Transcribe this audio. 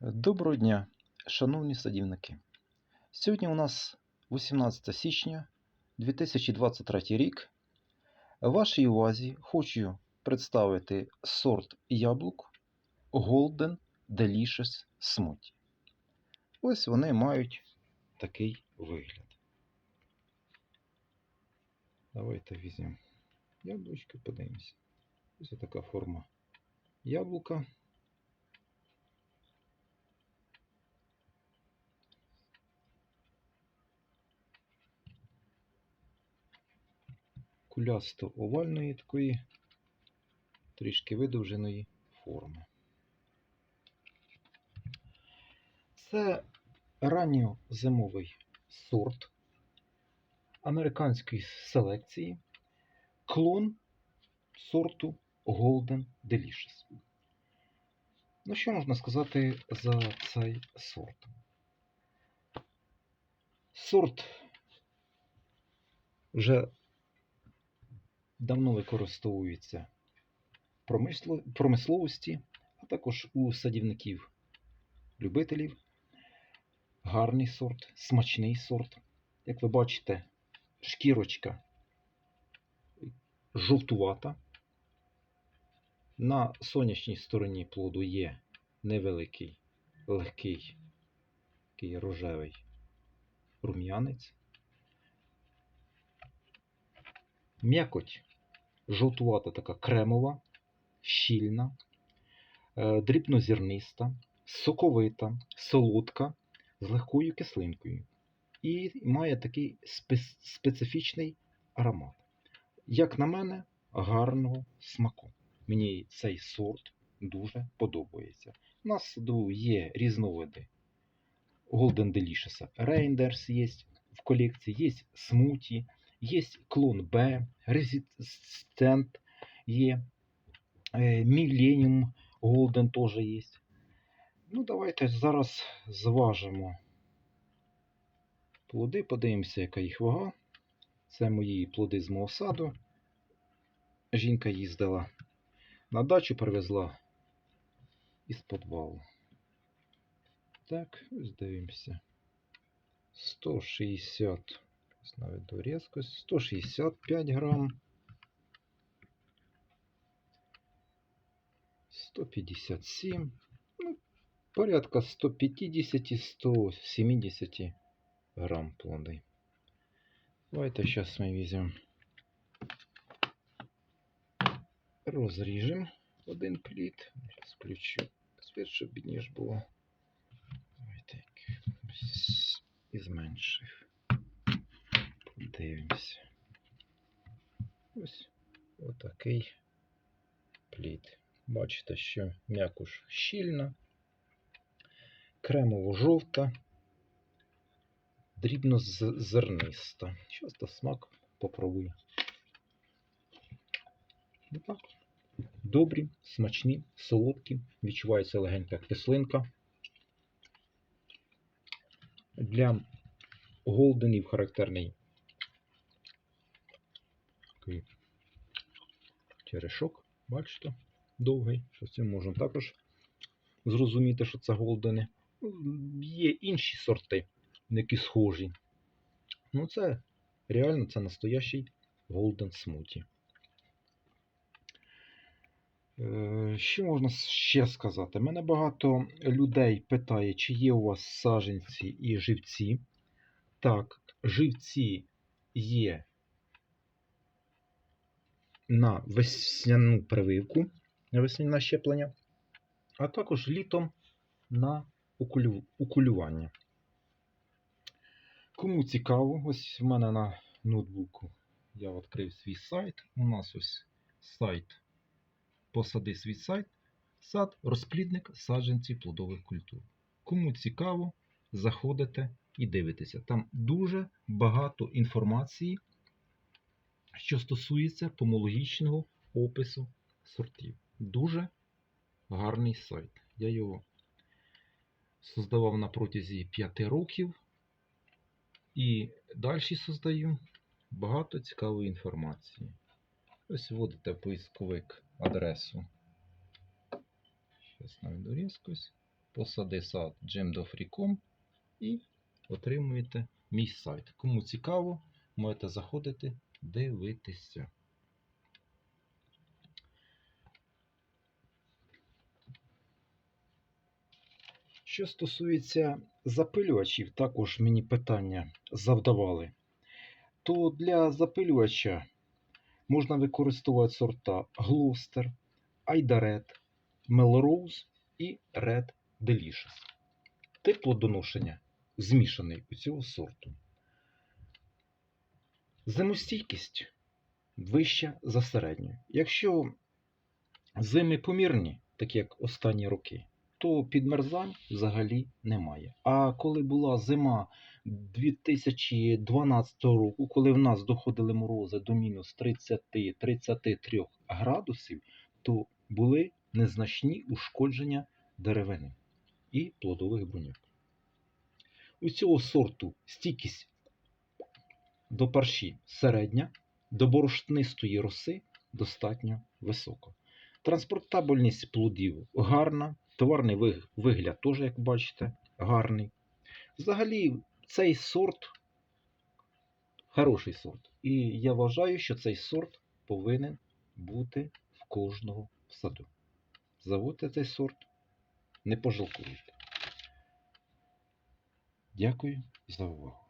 Доброго дня, шановні садівники. Сьогодні у нас 18 січня 2023 рік. Вашій увазі хочу представити сорт яблук Golden Delicious Smoothie. Ось вони мають такий вигляд. Давайте візьмемо яблучко, подивимося. Ось така форма яблука. Кулясто-овальної такої трішки видовженої форми. Це ранньозимовий сорт американської селекції, клон сорту Golden Delicious. Ну, що можна сказати за цей сорт? Сорт вже давно використовується в промисловості, а також у садівників-любителів. Гарний сорт, смачний сорт. Як ви бачите, шкірочка жовтувата. На сонячній стороні плоду є невеликий, легкий, такий рожевий рум'янець. М'якоть жовтувата така кремова, щільна, е, дрібнозірниста, соковита, солодка, з легкою кислинкою. І має такий спе- специфічний аромат. Як на мене, гарного смаку. Мені цей сорт дуже подобається. У нас є різновиди Golden Delicious Reinders є в колекції, є смуті, є клон Б, Resistant є, е, Millennium Golden теж є. Ну, давайте зараз зважимо плоди, подивимося, яка їх вага. Це мої плоди з мого саду. Жінка їздила на дачу, привезла із підвалу. Так, ось дивимося. 160, навіть різкость, 165 грам. 157, ну, порядка 150-170 грам плоди. Давайте сейчас мы візьмемо, розріжемо один плід. Зараз включу світ, щоб бідніше було. Давайте і зменшив. Подивимося. Ось отакий плід. Бачите, що м'якуш щільна, кремово-жовта, дрібно-зерниста. Зараз на смак попробую. Отак. Добрі, смачні, солодкі, відчувається легенька кислинка. Для голденів характерний такий черешок, бачите, довгий. Що з цим можна також зрозуміти, що це голдени. Є інші сорти, які схожі. Ну, це реально це настоящий голден смуті. Е, Що можна ще сказати? Мене багато людей питає, чи є у вас саженці і живці. Так, живці є на весняну прививку, на весняне щеплення, а також літом на укулю- укулювання. Кому цікаво, ось в мене на ноутбуку я відкрив свій сайт. У нас ось сайт посади свій сайт, сад, розплідник саджанців плодових культур. Кому цікаво, заходите і дивитеся. Там дуже багато інформації, що стосується помологічного опису сортів. Дуже гарний сайт. Я його создавав на протязі 5 років і далі создаю багато цікавої інформації. Ось вводите поисковик адресу. Зараз наведу різкость. посади сад Джемдофріком і отримуєте мій сайт. Кому цікаво, можете заходити, дивитися. Що стосується запилювачів, також мені питання завдавали. То для запилювача можна використовувати сорта Gloucester, Айдарет, Melrose і Red Delicious. Тип плодоношення змішаний у цього сорту. Зимостійкість вища за середню. Якщо зими помірні, такі як останні роки, то підмерзань взагалі немає. А коли була зима 2012 року, коли в нас доходили морози до мінус 30-33 градусів, то були незначні ушкодження деревини і плодових бруньок. У цього сорту стійкість до парші середня, до борошнистої роси достатньо висока. Транспортабельність плодів гарна, товарний вигляд теж, як бачите, гарний. Взагалі, цей сорт хороший сорт. І я вважаю, що цей сорт повинен бути в кожного в саду. Заводьте цей сорт, не пожалкуєте. Дякую за увагу.